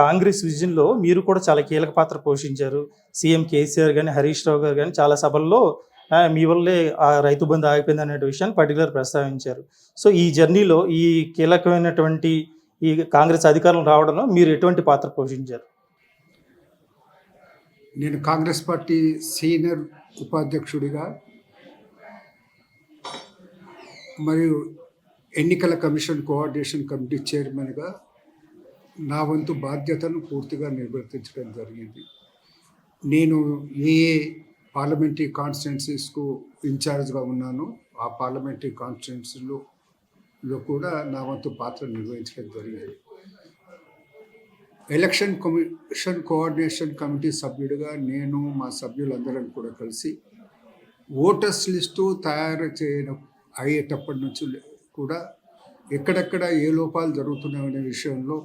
కాంగ్రెస్ విజన్లో మీరు కూడా చాలా కీలక పాత్ర పోషించారు. సీఎం కేసీఆర్ కానీ హరీష్ రావు గారు కానీ చాలా సభల్లో మీ వల్లే ఆ రైతు బంధు ఆగిపోయింది అనే విషయాన్ని పర్టికులర్ ప్రస్తావించారు. సో ఈ జర్నీలో ఈ కీలకమైనటువంటి ఈ కాంగ్రెస్ అధికారులు రావడంలో మీరు ఎటువంటి పాత్ర పోషించారు? నేను కాంగ్రెస్ పార్టీ సీనియర్ ఉపాధ్యక్షుడిగా మరియు ఎన్నికల కమిషన్ కోఆర్డినేషన్ కమిటీ చైర్మన్గా నా వంతు బాధ్యతను పూర్తిగా నిర్వర్తించడం జరిగింది. నేను ఏ పార్లమెంటరీ కాన్స్టిట్యున్సీస్కు ఇన్ఛార్జ్గా ఉన్నానో ఆ పార్లమెంటరీ కాన్స్టిట్యున్సీలో లో కూడా నా వంతు పాత్ర నిర్వహించడం జరిగింది. ఎలక్షన్ కమిషన్ కోఆర్డినేషన్ కమిటీ సభ్యుడిగా నేను మా సభ్యులందరం కూడా కలిసి ఓటర్స్ లిస్టు తయారు చేయడం అయ్యేటప్పటి నుంచి కూడా ఎక్కడెక్కడ ఏ లోపాలు జరుగుతున్నాయనే విషయంలో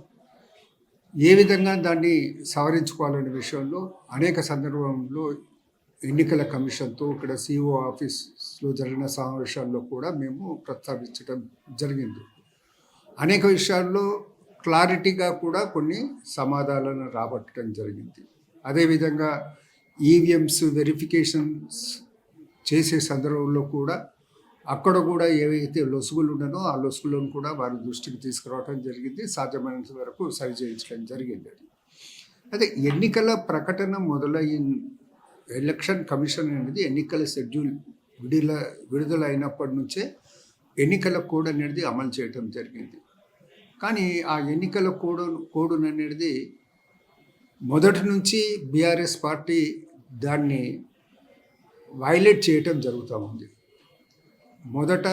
ఏ విధంగా దాన్ని సవరించుకోవాలనే విషయంలో అనేక సందర్భంలో ఎన్నికల కమిషన్తో ఇక్కడ సిఇఓ ఆఫీస్లో జరిగిన సమావేశాల్లో కూడా మేము ప్రస్తావించడం జరిగింది. అనేక విషయాల్లో క్లారిటీగా కూడా కొన్ని సమాధానాలను రాబట్టడం జరిగింది. అదేవిధంగా ఈవీఎంస్ వెరిఫికేషన్స్ చేసే సందర్భంలో కూడా అక్కడ కూడా ఏవైతే లొసుగులు ఉన్నానో ఆ లొసుగులను కూడా వారి దృష్టికి తీసుకురావడం జరిగింది. సాధ్యమైనంత వరకు సరి చేయించడం జరిగింది అది. అదే ఎన్నికల ప్రకటన మొదలైన ఎలక్షన్ కమిషన్ అనేది ఎన్నికల షెడ్యూల్ విడుదల విడుదల అయినప్పటి నుంచే ఎన్నికల కోడ్ అనేది అమలు చేయటం జరిగింది. కానీ ఆ ఎన్నికల కోడ్ కోడ్ అనేది మొదటి నుంచి బీఆర్ఎస్ పార్టీ దాన్ని వైలేట్ చేయటం జరుగుతూ ఉంది. మొదట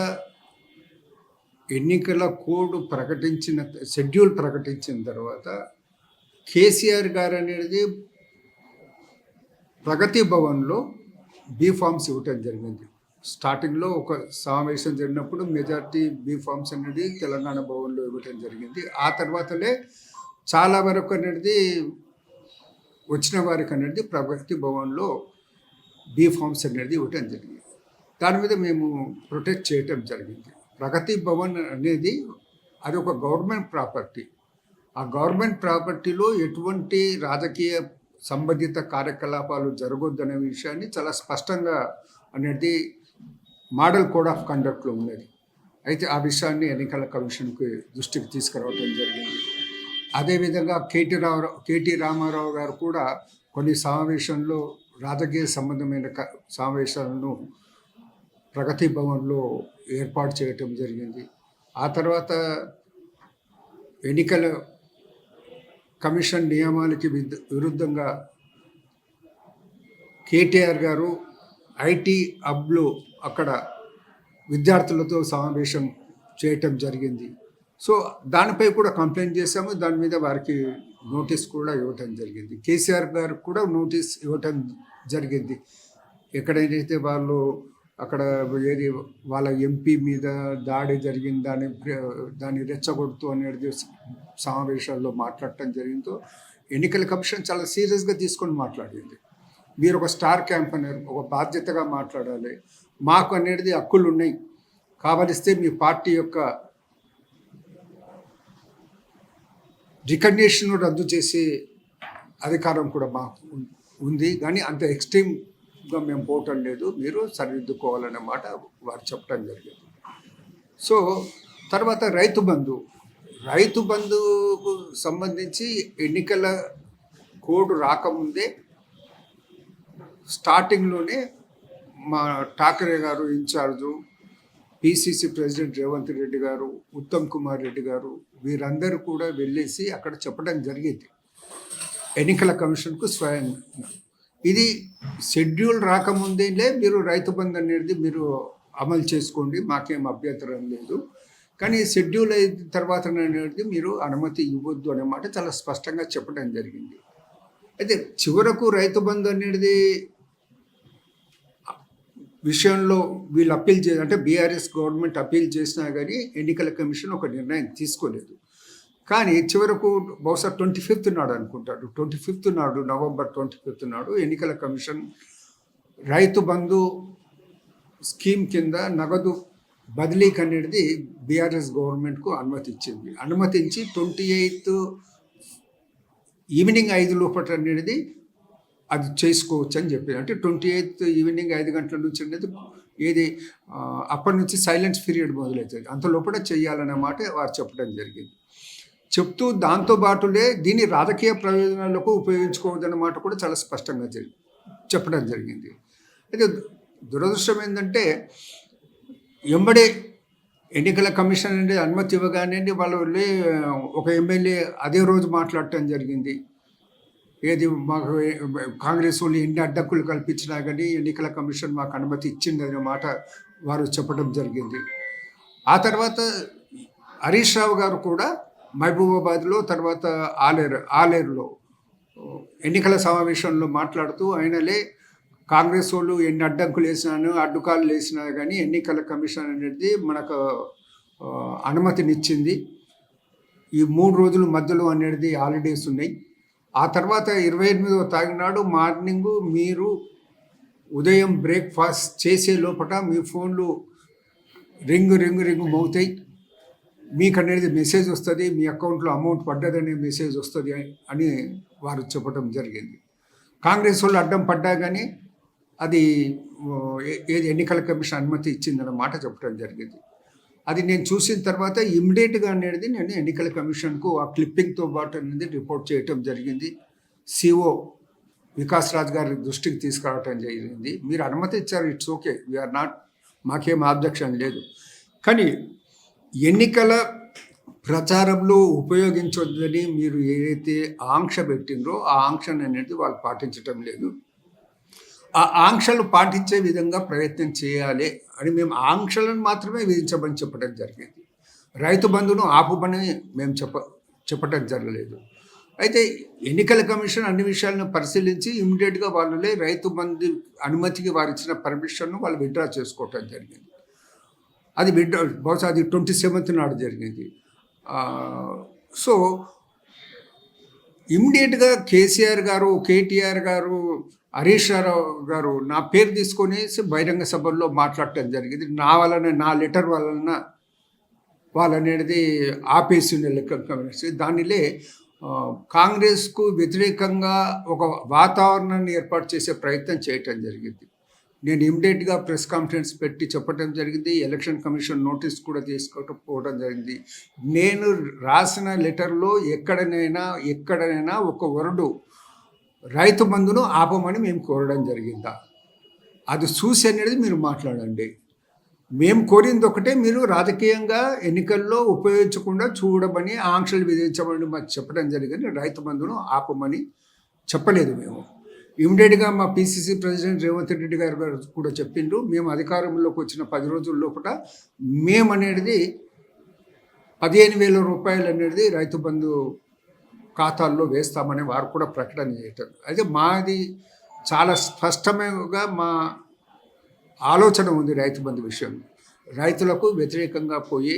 ఎన్నికల కోడ్ ప్రకటించిన షెడ్యూల్ ప్రకటించిన తర్వాత కేసీఆర్ గారు అనేది ప్రగతి భవన్లో బీ ఫామ్స్ ఇవ్వటం జరిగింది. స్టార్టింగ్లో ఒక సమావేశం జరిగినప్పుడు మెజార్టీ బీ ఫామ్స్ అనేది తెలంగాణ భవన్లో ఇవ్వటం జరిగింది. ఆ తర్వాతలే చాలా వరకు అనేది వచ్చిన వారికి అనేది ప్రగతి భవన్లో బీ ఫామ్స్ అనేది ఇవ్వటం జరిగింది. దాని మీద మేము ప్రొటెక్ట్ చేయటం జరిగింది. ప్రగతి భవన్ అనేది అది ఒక గవర్నమెంట్ ప్రాపర్టీ ఆ గవర్నమెంట్ ప్రాపర్టీలో ఎటువంటి రాజకీయ సంబంధిత కార్యకలాపాలు జరగొద్దనే విషయాన్ని చాలా స్పష్టంగా అనేది మోడల్ కోడ్ ఆఫ్ కండక్ట్లో ఉన్నది. అయితే ఆ విషయాన్ని ఎన్నికల కమిషన్కి దృష్టికి తీసుకురావడం జరిగింది. అదేవిధంగా కేటీ రామారావు కేటీ రామారావు గారు కూడా కొన్ని సమావేశంలో రాజకీయ సంబంధమైన క- సమావేశాలను ప్రగతి భవన్లో ఏర్పాటు చేయటం జరిగింది. ఆ తర్వాత ఎన్నికల కమిషన్ నియమాలకి విరుద్ధంగా కేటీఆర్ గారు ఐటీ హబ్లో అక్కడ విద్యార్థులతో సమావేశం చేయటం జరిగింది. సో దానిపై కూడా కంప్లైంట్ చేశాము. దాని మీద వారికి నోటీస్ కూడా ఇవ్వటం జరిగింది. కేసీఆర్ గారికి కూడా నోటీస్ ఇవ్వటం జరిగింది. ఎక్కడైతే వాళ్ళు అక్కడ ఏది వాళ్ళ ఎంపీ మీద దాడి జరిగింది దాన్ని దాన్ని రెచ్చగొడుతూ అనేది సమావేశాల్లో మాట్లాడటం జరిగిందో ఎన్నికల కమిషన్ చాలా సీరియస్గా తీసుకొని మాట్లాడింది. మీరు ఒక స్టార్ క్యాంపనర్ ఒక బాధ్యతగా మాట్లాడాలి. మాకు అనేది హక్కులు ఉన్నాయి. కావలిస్తే మీ పార్టీ యొక్క రికగ్నేషన్ రద్దు చేసే అధికారం కూడా మాకు ఉం- ఉంది. కానీ అంత ఎక్స్ట్రీమ్ మేము పోవటం లేదు మీరు సరిదిద్దుకోవాలనే మాట వారు చెప్పడం జరిగింది. సో తర్వాత రైతు బంధు. రైతు బంధుకు సంబంధించి ఎన్నికల కోడ్ రాకముందే స్టార్టింగ్లోనే మా ఠాకరే గారు incharge PCC president Revanth Reddy గారు ఉత్తమ్ కుమార్ రెడ్డి గారు వీరందరూ కూడా వెళ్ళేసి అక్కడ చెప్పడం జరిగింది. ఎన్నికల కమిషన్కు స్వయంగా ఇది షెడ్యూల్ రాకముందేలే మీరు రైతు బంధు అనేది మీరు అమలు చేసుకోండి మాకేం అభ్యంతరం లేదు. కానీ షెడ్యూల్ అయిన తర్వాత అనేది మీరు అనుమతి ఇవ్వద్దు అన్నమాట చాలా స్పష్టంగా చెప్పడం జరిగింది. అయితే చివరకు రైతు బంధు అనేది విషయంలో వీళ్ళు అప్పీల్ చే అంటే బీఆర్ఎస్ గవర్నమెంట్ అప్పీల్ చేసినా కానీ ఎన్నికల కమిషన్ ఒక నిర్ణయం తీసుకోలేదు. కానీ చివరకు బహుశా ట్వంటీ ఫిఫ్త్ నాడు అనుకుంటాడు. ట్వంటీ ఫిఫ్త్ నాడు నవంబర్ ట్వంటీ ఫిఫ్త్ నాడు ఎన్నికల కమిషన్ రైతు బంధు స్కీమ్ కింద నగదు బదిలీకి అనేది బీఆర్ఎస్ గవర్నమెంట్కు అనుమతి ఇచ్చింది అనుమతించి ట్వంటీ ఎయిత్ ఈవినింగ్ ఐదు లోపల అనేది అది చేసుకోవచ్చు అని చెప్పి అంటే ట్వంటీ ఎయిత్ ఈవినింగ్ ఐదు గంటల నుంచి అనేది ఏది అప్పటి నుంచి సైలెన్స్ పీరియడ్ మొదలవుతుంది అంత లోపల చేయాలనే మాట వారు చెప్పడం జరిగింది. చెప్తూ దాంతో పాటులే దీన్ని రాజకీయ ప్రయోజనాలకు ఉపయోగించుకోవద్దన్నమాట కూడా చాలా స్పష్టంగా జరి చెప్పడం జరిగింది. అయితే దురదృష్టం ఏంటంటే ఎంబడే ఎన్నికల కమిషన్ అనేది అనుమతి ఇవ్వగానే వాళ్ళు వెళ్ళి ఒక ఎమ్మెల్యే అదే రోజు మాట్లాడటం జరిగింది. ఏది మాకు కాంగ్రెస్ వాళ్ళు ఎన్ని అడ్డంకులు కల్పించినా కానీ ఎన్నికల కమిషన్ మాకు అనుమతి ఇచ్చింది అనే మాట వారు చెప్పడం జరిగింది. ఆ తర్వాత హరీష్ రావు గారు కూడా మహబూబాబాద్లో తర్వాత ఆలేరు ఆలేరులో ఎన్నికల సమావేశంలో మాట్లాడుతూ ఆయనలే కాంగ్రెస్ వాళ్ళు ఎన్ని అడ్డంకులు వేసినాను అడ్డుకాలు వేసినా కానీ ఎన్నికల కమిషన్ అనేది మనకు అనుమతినిచ్చింది. ఈ మూడు రోజుల మధ్యలో అనేది హాలిడేస్ ఉన్నాయి. ఆ తర్వాత ఇరవై ఎనిమిదవ తాగినాడు మార్నింగ్ మీరు ఉదయం బ్రేక్ఫాస్ట్ చేసే లోపల మీ ఫోన్లు రింగు రింగు రింగు మోగుతాయి. మీకు అనేది మెసేజ్ వస్తుంది మీ అకౌంట్లో అమౌంట్ పడ్డదనే మెసేజ్ వస్తుంది అని వారు చెప్పడం జరిగింది. కాంగ్రెస్ వాళ్ళు అడ్డం పడ్డా కానీ అది ఏది ఎన్నికల కమిషన్ అనుమతి ఇచ్చిందన్న మాట చెప్పడం జరిగింది. అది నేను చూసిన తర్వాత ఇమ్మీడియట్గా అనేది నేను ఎన్నికల కమిషన్కు ఆ క్లిప్పింగ్తో పాటు అనేది రిపోర్ట్ చేయటం జరిగింది. సిఓ వికాస్ రాజ్ గారి దృష్టికి తీసుకురావటం జరిగింది. మీరు అనుమతి ఇచ్చారు ఇట్స్ ఓకే వీఆర్ నాట్ మాకేం ఆబ్జెక్షన్ లేదు. కానీ ఎన్నికల ప్రచారంలో ఉపయోగించొద్దని మీరు ఏదైతే ఆంక్ష పెట్టిండ్రో ఆ ఆంక్షను అనేది వాళ్ళు పాటించటం లేదు. ఆ ఆంక్షలు పాటించే విధంగా ప్రయత్నం చేయాలి అని మేము ఆంక్షలను మాత్రమే విధించమని చెప్పడం జరిగింది. రైతు బంధును ఆపుమని మేము చెప్ప చెప్పడం జరగలేదు. అయితే ఎన్నికల కమిషన్ అన్ని విషయాలను పరిశీలించి ఇమ్మీడియట్గా వాళ్ళు రైతు బంధు అనుమతికి వారు ఇచ్చిన పర్మిషన్ను వాళ్ళు విత్డ్రా చేసుకోవటం జరిగింది. అది మిడ్ బహుశా అది ట్వంటీ సెవెంత్ నాడు జరిగింది. సో ఇమ్మీడియట్గా కేసీఆర్ గారు కేటీఆర్ గారు హరీష్ రావు గారు నా పేరు తీసుకొని బహిరంగ సభల్లో మాట్లాడటం జరిగింది. నా వలన నా లెటర్ వలన వాళ్ళనేది ఆపేసిండే లెక్క కమిటీ. దానిలే కాంగ్రెస్కు వ్యతిరేకంగా ఒక వాతావరణాన్ని ఏర్పాటు చేసే ప్రయత్నం చేయటం జరిగింది. నేను ఇమ్మీడియట్గా ప్రెస్ కాన్ఫరెన్స్ పెట్టి చెప్పడం జరిగింది. ఎలక్షన్ కమిషన్ నోటీస్ కూడా తీసుకోకపోవడం జరిగింది. నేను రాసిన లెటర్లో ఎక్కడనైనా ఎక్కడనైనా ఒక వరుడు రైతు బంధును ఆపమని మేము కోరడం జరిగిందా? అది చూసి అనేది మీరు మాట్లాడండి. మేము కోరింది ఒకటే మీరు రాజకీయంగా ఎన్నికల్లో ఉపయోగించకుండా చూడమని ఆంక్షలు విధించమని మాకు చెప్పడం జరిగింది. రైతు బంధును ఆపమని చెప్పలేదు మేము. ఇమీడియట్గా మా పిసిసి ప్రెసిడెంట్ రేవంత్ రెడ్డి గారు గారు కూడా చెప్పిండ్రు మేము అధికారంలోకి వచ్చిన పది రోజుల లోపల మేమనేది పదిహేను వేల రూపాయలు అనేది రైతు బంధు ఖాతాల్లో వేస్తామని వారు కూడా ప్రకటన చేయటం. అయితే మాది చాలా స్పష్టంగా మా ఆలోచన ఉంది రైతు బంధు విషయం. రైతులకు వ్యతిరేకంగా పోయే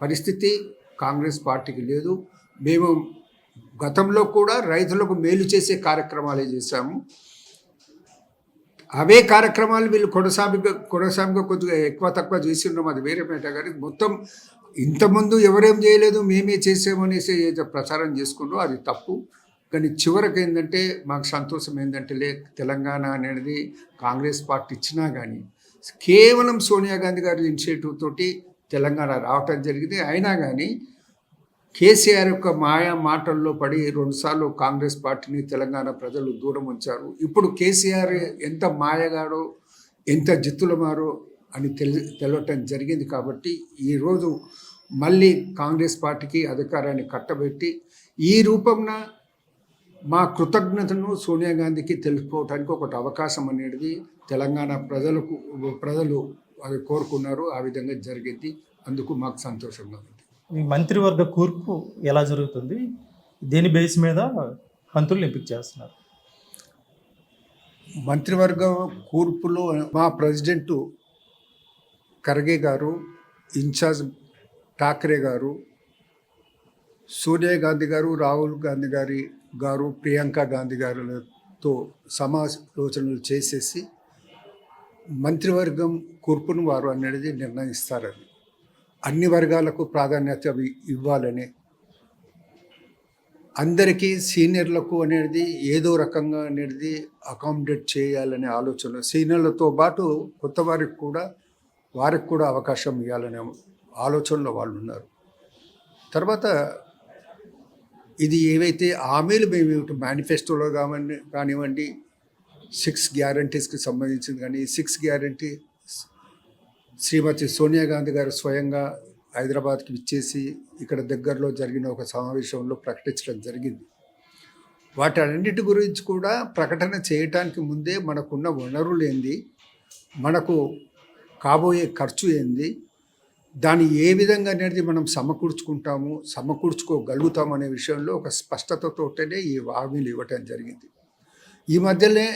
పరిస్థితి కాంగ్రెస్ పార్టీకి లేదు. మేము గతంలో కూడా రైతులకు మేలు చేసే కార్యక్రమాలే చేశాము? అవే కార్యక్రమాలు వీళ్ళు కొనసాగిగా కొనసాగిగా కొద్దిగా ఎక్కువ తక్కువ చేసి ఉన్నాం అది వేరే మేట కానీ మొత్తం ఇంతకుముందు ఎవరేం చేయలేదు మేమే చేసామనేసి ఏదో ప్రచారం చేసుకుంటూ అది తప్పు. కానీ చివరికి ఏంటంటే మాకు సంతోషం ఏంటంటే లే తెలంగాణ అనేది కాంగ్రెస్ పార్టీ ఇచ్చినా కానీ కేవలం సోనియా గాంధీ గారి ఇనిషియేటివ్ తోటి తెలంగాణ రావటం జరిగింది. అయినా కానీ కేసీఆర్ యొక్క మాయా మాటల్లో పడి రెండుసార్లు కాంగ్రెస్ పార్టీని తెలంగాణ ప్రజలు దూరం ఉంచారు. ఇప్పుడు కేసీఆర్ ఎంత మాయగాడో ఎంత జిత్తులమారో అని తెలి తెలవటం జరిగింది కాబట్టి ఈరోజు మళ్ళీ కాంగ్రెస్ పార్టీకి అధికారాన్ని కట్టబెట్టి ఈ రూపంన మా కృతజ్ఞతను సోనియా గాంధీకి తెలుసుకోవడానికి ఒకటి అవకాశం అనేది తెలంగాణ ప్రజలకు ప్రజలు అది కోరుకున్నారు. ఆ విధంగా జరిగింది. అందుకు మాకు సంతోషంగా ఉంది. ఈ మంత్రివర్గ కూర్పు ఎలా జరుగుతుంది? దేని బేస్ మీద మంత్రులు ఎంపిక చేస్తున్నారు? మంత్రివర్గ కూర్పులో మా ప్రెసిడెంట్ ఖర్గే గారు ఇన్ఛార్జ్ ఠాక్రే గారు సోనియా గాంధీ గారు రాహుల్ గాంధీ గారి గారు ప్రియాంక గాంధీ గారులతో సమాలోచనలు చేసేసి మంత్రివర్గం కూర్పును వారు అనేది నిర్ణయిస్తారని. అన్ని వర్గాలకు ప్రాధాన్యత ఇవ్వాలని. అందరికీ సీనియర్లకు అనేది ఏదో రకంగా అనేది అకామిడేట్ చేయాలనే ఆలోచన. సీనియర్లతో పాటు కొత్త వారికి కూడా వారికి కూడా అవకాశం ఇవ్వాలనే ఆలోచనలో వాళ్ళు ఉన్నారు తర్వాత ఇది ఏవైతే హామీలు మేము ఇటు మేనిఫెస్టోలో కానివ్వండి సిక్స్ గ్యారంటీస్కి సంబంధించింది కానీ సిక్స్ గ్యారంటీ శ్రీమతి సోనియా గాంధీ గారు స్వయంగా హైదరాబాద్కి ఇచ్చేసి ఇక్కడ దగ్గరలో జరిగిన ఒక సమావేశంలో ప్రకటించడం జరిగింది. వాటన్నిటి గురించి కూడా ప్రకటన చేయటానికి ముందే మనకున్న వనరులు ఏంది మనకు కాబోయే ఖర్చు ఏంది దాన్ని ఏ విధంగా అనేది మనం సమకూర్చుకుంటాము సమకూర్చుకోగలుగుతాం అనే విషయంలో ఒక స్పష్టతతోటనే ఈ హామీలు ఇవ్వటం జరిగింది. ఈ మధ్యనే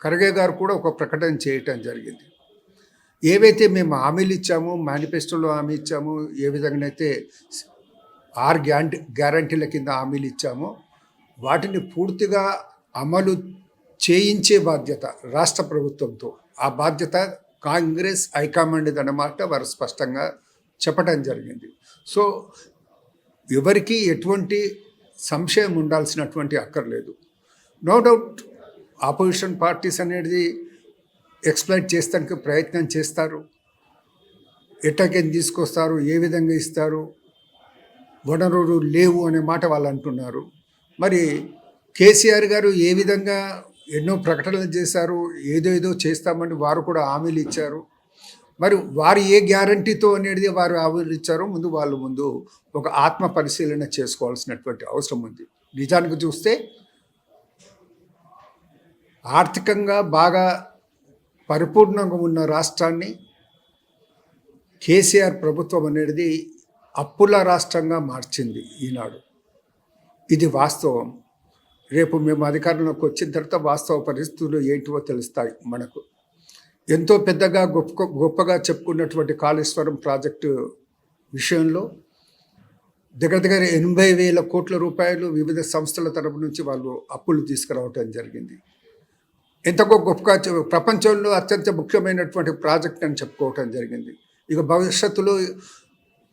ఖర్గే గారు కూడా ఒక ప్రకటన చేయటం జరిగింది. ఏవైతే మేము హామీలు ఇచ్చామో మేనిఫెస్టోలో హామీ ఇచ్చామో ఏ విధంగానైతే ఆర్ గ్యారంటీ గ్యారంటీల కింద హామీలు ఇచ్చామో వాటిని పూర్తిగా అమలు చేయించే బాధ్యత రాష్ట్ర ప్రభుత్వంతో. ఆ బాధ్యత కాంగ్రెస్ హైకమాండ్ అన్నమాట వారు స్పష్టంగా చెప్పడం జరిగింది. సో ఎవరికి ఎటువంటి సంశయం ఉండాల్సినటువంటి అక్కర్లేదు. నో డౌట్ ఆపోజిషన్ పార్టీస్ అనేది ఎక్స్ప్లైట్ చేస్తానికి ప్రయత్నం చేస్తారు. ఎట్టకేం తీసుకొస్తారు ఏ విధంగా ఇస్తారు వనరులు లేవు అనే మాట వాళ్ళు అంటున్నారు. మరి కేసీఆర్ గారు ఏ విధంగా ఎన్నో ప్రకటనలు చేశారు ఏదో ఏదో చేస్తామని వారు కూడా హామీలు ఇచ్చారు. మరి వారు ఏ గ్యారంటీతో అనేది వారు హామీలు ఇచ్చారో ముందు వాళ్ళు ముందు ఒక ఆత్మ పరిశీలన చేసుకోవాల్సినటువంటి అవసరం ఉంది. నిజానికి చూస్తే ఆర్థికంగా బాగా పరిపూర్ణంగా ఉన్న రాష్ట్రాన్ని కేసీఆర్ ప్రభుత్వం అనేది అప్పుల రాష్ట్రంగా మార్చింది ఈనాడు. ఇది వాస్తవం. రేపు మేము అధికారంలోకి వచ్చిన తర్వాత వాస్తవ పరిస్థితులు ఏంటివో తెలుస్తాయి మనకు. ఎంతో పెద్దగా గొప్ప గొప్పగా చెప్పుకున్నటువంటి కాళేశ్వరం ప్రాజెక్టు విషయంలో దగ్గర దగ్గర ఎనభై వేల కోట్ల రూపాయలు వివిధ సంస్థల తరపు నుంచి వాళ్ళు అప్పులు తీసుకురావటం జరిగింది. ఎంతకో గొప్పగా ప్రపంచంలో అత్యంత ముఖ్యమైనటువంటి ప్రాజెక్ట్ అని చెప్పుకోవటం జరిగింది. ఇక భవిష్యత్తులో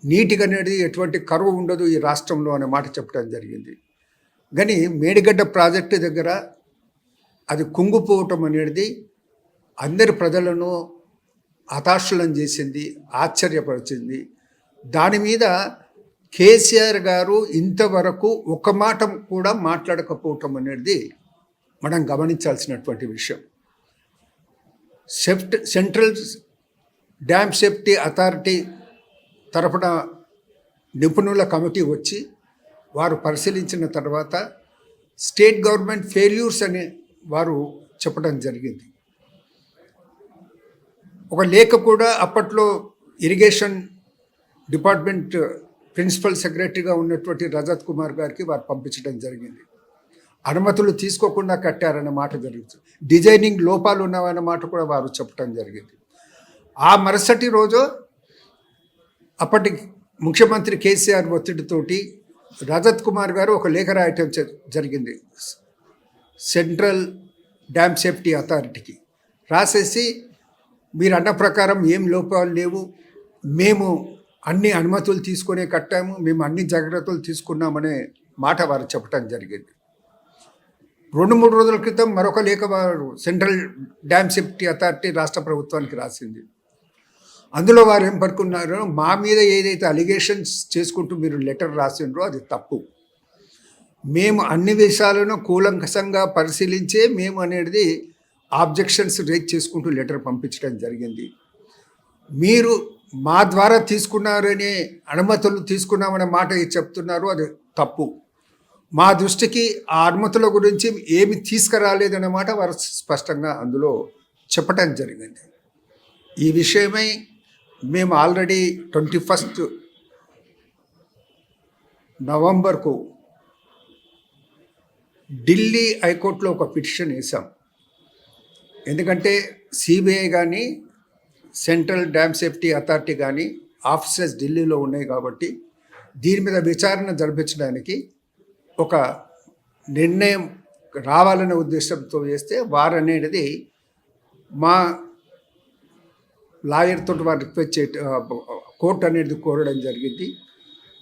నీటికి అనేది ఎటువంటి కరువు ఉండదు ఈ రాష్ట్రంలో అనే మాట చెప్పడం జరిగింది. కానీ మేడిగడ్డ ప్రాజెక్టు దగ్గర అది కుంగిపోవటం అనేది అందరి ప్రజలను హతాశులను చేసింది ఆశ్చర్యపరిచింది. దాని మీద కేసీఆర్ గారు ఇంతవరకు ఒక మాట కూడా మాట్లాడకపోవటం అనేది మనం గమనించాల్సినటువంటి విషయం. సెఫ్ట్ సెంట్రల్ డ్యామ్ సేఫ్టీ అథారిటీ తరఫున నిపుణుల కమిటీ వచ్చి వారు పరిశీలించిన తర్వాత స్టేట్ గవర్నమెంట్ ఫెయిల్యూర్స్ అని వారు చెప్పడం జరిగింది. ఒక లేఖ కూడా అప్పట్లో ఇరిగేషన్ డిపార్ట్మెంట్ ప్రిన్సిపల్ సెక్రటరీగా ఉన్నటువంటి రజత్ కుమార్ గారికి వారు పంపించడం జరిగింది. అనుమతులు తీసుకోకుండా కట్టారన్న మాట జరుగుతుంది. డిజైనింగ్ లోపాలు ఉన్నావన్న మాట కూడా వారు చెప్పడం జరిగింది. ఆ మరుసటి రోజు అప్పటి ముఖ్యమంత్రి కేసీఆర్ ఒత్తిడితోటి రజత్ కుమార్ గారు ఒక లేఖ రాయటం జ- జరిగింది. సెంట్రల్ డ్యామ్ సేఫ్టీ అథారిటీకి. రాసేసి మీరు అన్న ప్రకారం ఏం లోపాలు లేవు. మేము అన్ని అనుమతులు తీసుకునే కట్టాము. మేము అన్ని జాగ్రత్తలు తీసుకున్నామనే మాట వారు చెప్పడం జరిగింది. రెండు మూడు రోజుల క్రితం మరొక లేఖ వారు సెంట్రల్ డ్యామ్ సేఫ్టీ అథారిటీ రాష్ట్ర ప్రభుత్వానికి రాసింది. అందులో వారు ఏం పడుకున్నారు మా మీద ఏదైతే అలిగేషన్స్ చేసుకుంటూ మీరు లెటర్ రాసిండ్రో అది తప్పు. మేము అన్ని విషయాలను కూలంకషంగా పరిశీలించే మేము అనేది ఆబ్జెక్షన్స్ రేజ్ చేసుకుంటూ లెటర్ పంపించడం జరిగింది. మీరు మా ద్వారా తీసుకున్నారనే అనుమతులు తీసుకున్నామనే మాట చెప్తున్నారు అది తప్పు. మా దృష్టికి ఆ అనుమతుల గురించి ఏమి తీసుకురాలేదన్నమాట వారు స్పష్టంగా అందులో చెప్పటం జరిగింది. ఈ విషయమై మేము ఆల్రెడీ ట్వంటీ ఫస్ట్ నవంబర్కు ఢిల్లీ హైకోర్టులో ఒక పిటిషన్ వేసాం ఎందుకంటే సిబిఐ కానీ సెంట్రల్ డ్యామ్ సేఫ్టీ అథారిటీ కానీ ఆఫీసెస్ ఢిల్లీలో ఉన్నాయి కాబట్టి దీని మీద విచారణ జరిపించడానికి ఒక నిర్ణయం రావాలనే ఉద్దేశంతో చేస్తే వారు అనేది మా లాయర్తో వారు రిక్వెస్ట్ చే కోర్టు అనేది కోరడం జరిగింది.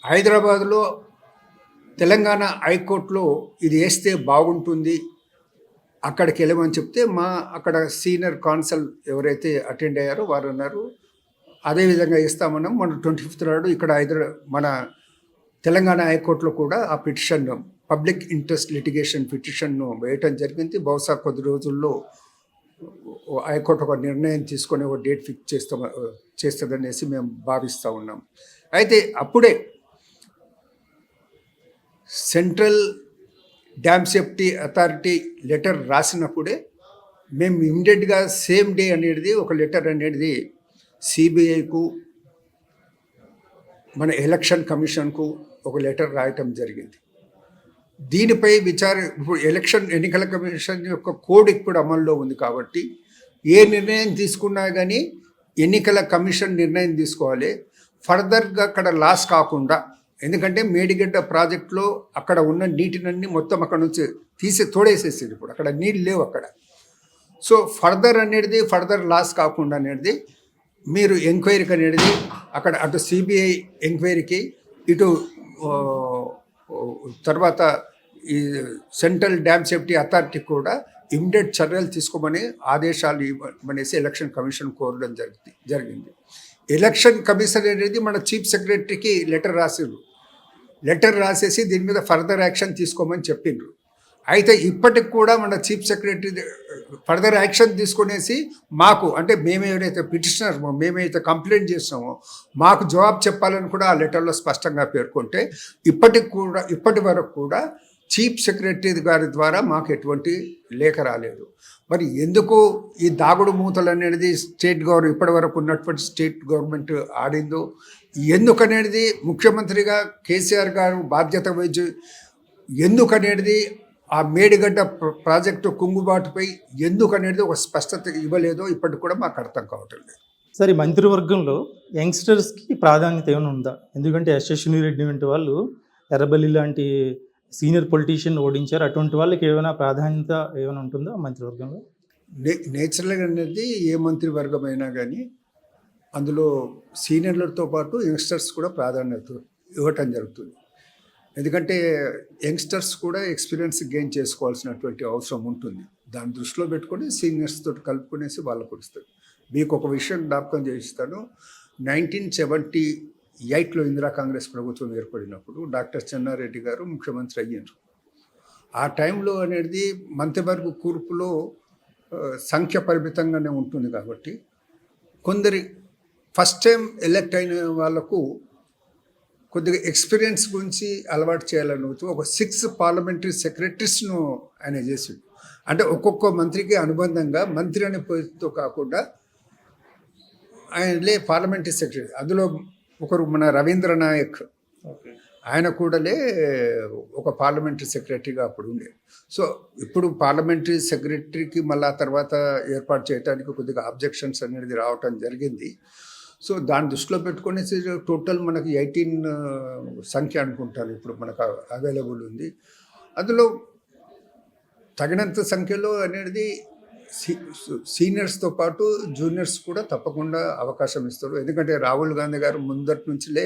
హైదరాబాద్లో తెలంగాణ హైకోర్టులో ఇది వేస్తే బాగుంటుంది అక్కడికి వెళ్ళమని చెప్తే మా అక్కడ సీనియర్ కాన్సల్ ఎవరైతే అటెండ్ అయ్యారో వారు అన్నారు అదేవిధంగా ఇస్తామన్నాం. మన ట్వంటీ ఫిఫ్త్ నాడు ఇక్కడ హైదరాబాద్ మన తెలంగాణ హైకోర్టులో కూడా ఆ పిటిషన్ పబ్లిక్ ఇంట్రెస్ట్ లిటిగేషన్ పిటిషన్ను వేయటం జరిగింది. బహుశా కొద్ది రోజుల్లో హైకోర్టు ఒక నిర్ణయం తీసుకొని ఒక డేట్ ఫిక్స్ చేస్తా చేస్తుందనేసి మేము భావిస్తూ ఉన్నాం. అయితే అప్పుడే central dam safety authority letter రాసినప్పుడే మేము ఇమ్మీడియట్గా సేమ్ డే అనేది ఒక లెటర్ అనేది సిబిఐకు మన ఎలక్షన్ కమిషన్కు ఒక లెటర్ రాయటం జరిగింది. దీనిపై విచార ఇప్పుడు ఎలక్షన్ ఎన్నికల కమిషన్ యొక్క కోడ్ ఇప్పుడు అమల్లో ఉంది కాబట్టి ఏ నిర్ణయం తీసుకున్నా కానీ ఎన్నికల కమిషన్ నిర్ణయం తీసుకోవాలి. ఫర్దర్గా అక్కడ లాస్ కాకుండా ఎందుకంటే మేడిగడ్డ ప్రాజెక్టులో అక్కడ ఉన్న నీటినన్నీ మొత్తం అక్కడ నుంచి తీసి తోడేసేసింది ఇప్పుడు. అక్కడ నీళ్ళు లేవు అక్కడ. సో ఫర్దర్ అనేది ఫర్దర్ లాస్ కాకుండా అనేది మీరు ఎంక్వైరీకి అనేది అక్కడ అటు సిబిఐ ఎంక్వైరీకి ఇటు తర్వాత ఈ సెంట్రల్ డ్యామ్ సేఫ్టీ అథారిటీ కూడా ఇమ్మీడియట్ చర్యలు తీసుకోమని ఆదేశాలు ఇవ్వమనేసి ఎలక్షన్ కమిషన్ కోరడం జరిగింది జరిగింది. ఎలక్షన్ కమిషన్ అనేది మన చీఫ్ సెక్రటరీకి లెటర్ రాసిండ్రు. లెటర్ రాసేసి దీని మీద ఫర్దర్ యాక్షన్ తీసుకోమని చెప్పిండ్రు. అయితే ఇప్పటికి కూడా మన చీఫ్ సెక్రటరీ ఫర్దర్ యాక్షన్ తీసుకునేసి మాకు అంటే మేమేవరైతే పిటిషనర్ మేమైతే కంప్లైంట్ చేస్తామో మాకు జవాబు చెప్పాలని కూడా ఆ లెటర్లో స్పష్టంగా పేర్కొంటే ఇప్పటికి కూడా ఇప్పటి వరకు కూడా చీఫ్ సెక్రటరీ గారి ద్వారా మాకు ఎటువంటి లేఖ రాలేదు. మరి ఎందుకు ఈ దాగుడు మూతలు అనేది స్టేట్ గవర్నమెంట్ ఇప్పటి వరకు ఉన్నటువంటి స్టేట్ గవర్నమెంట్ ఆడిందో ఎందుకనేది ముఖ్యమంత్రిగా కేసీఆర్ గారు బాధ్యత వహించి ఎందుకనేది ఆ మేడిగడ్డ ప్ర- ప్రాజెక్టు కుంగుబాటుపై ఎందుకు అనేది ఒక స్పష్టత ఇవ్వలేదో ఇప్పటికి కూడా మాకు అర్థం కావటం లేదు. సరే మంత్రివర్గంలో యంగ్స్టర్స్కి ప్రాధాన్యత ఏమైనా ఉందా? ఎందుకంటే యశస్విని రెడ్డి వంటి వాళ్ళు ఎర్రబల్లి లాంటి సీనియర్ పొలిటీషియన్ ఓడించారు. అటువంటి వాళ్ళకి ఏమైనా ప్రాధాన్యత ఏమైనా ఉంటుందా మంత్రివర్గంలో? నే నేచురల్గా అనేది ఏ మంత్రివర్గం అయినా కానీ అందులో సీనియర్లతో పాటు యంగ్స్టర్స్ కూడా ప్రాధాన్యత ఇవ్వటం జరుగుతుంది. ఎందుకంటే యంగ్స్టర్స్ కూడా ఎక్స్పీరియన్స్ గెయిన్ చేసుకోవాల్సినటువంటి అవసరం ఉంటుంది. దాన్ని దృష్టిలో పెట్టుకొని సీనియర్స్ తోటి కలుపుకునేసి వాళ్ళకు వస్తుంది మీకు ఒక విషయం జ్ఞాపకం చేయిస్తాను. నైన్టీన్ సెవెంటీ ఎయిట్లో ఇందిరా కాంగ్రెస్ ప్రభుత్వం ఏర్పడినప్పుడు డాక్టర్ చెన్నారెడ్డి గారు ముఖ్యమంత్రి అయ్యారు. ఆ టైంలో అనేది మంత్రివర్గ కూర్పులో సంఖ్య పరిమితంగానే ఉంటుంది కాబట్టి కొందరి ఫస్ట్ టైం ఎలక్ట్ అయిన వాళ్ళకు కొద్దిగా ఎక్స్పీరియన్స్ గురించి అలవాటు చేయాలని ఒక సిక్స్ పార్లమెంటరీ సెక్రటరీస్ను ఆయన చేసిండు అంటే ఒక్కొక్క మంత్రికి అనుబంధంగా మంత్రి అనే పేరుతో కాకుండా ఆయనలే పార్లమెంటరీ సెక్రటరీ. అందులో ఒకరు మన రవీంద్ర నాయక్. ఆయన కూడాలే ఒక పార్లమెంటరీ సెక్రటరీగా అప్పుడు ఉండే. సో ఇప్పుడు పార్లమెంటరీ సెక్రటరీకి మళ్ళా తర్వాత ఏర్పాటు చేయడానికి కొద్దిగా అబ్జెక్షన్స్ అనేది రావటం జరిగింది. సో దాన్ని దృష్టిలో పెట్టుకునేసి టోటల్ మనకి ఎయిటీన్ సంఖ్య అనుకుంటాను ఇప్పుడు మనకు అవైలబుల్ ఉంది. అందులో తగినంత సంఖ్యలో అనేది సీ సీనియర్స్తో పాటు జూనియర్స్ కూడా తప్పకుండా అవకాశం ఇస్తారు. ఎందుకంటే రాహుల్ గాంధీ గారు ముందటి నుంచిలే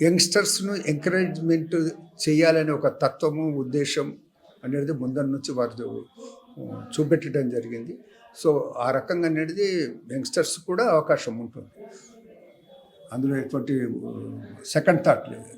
యంగ్స్టర్స్ను ఎంకరేజ్మెంట్ చేయాలనే ఒక తత్వము ఉద్దేశం అనేది ముందరి నుంచి వారు చూపెట్టడం జరిగింది. సో ఆ రకంగా అనేది యంగ్స్టర్స్ కూడా అవకాశం ఉంటుంది. అందులో ఎటువంటి సెకండ్ థాట్ లేదు.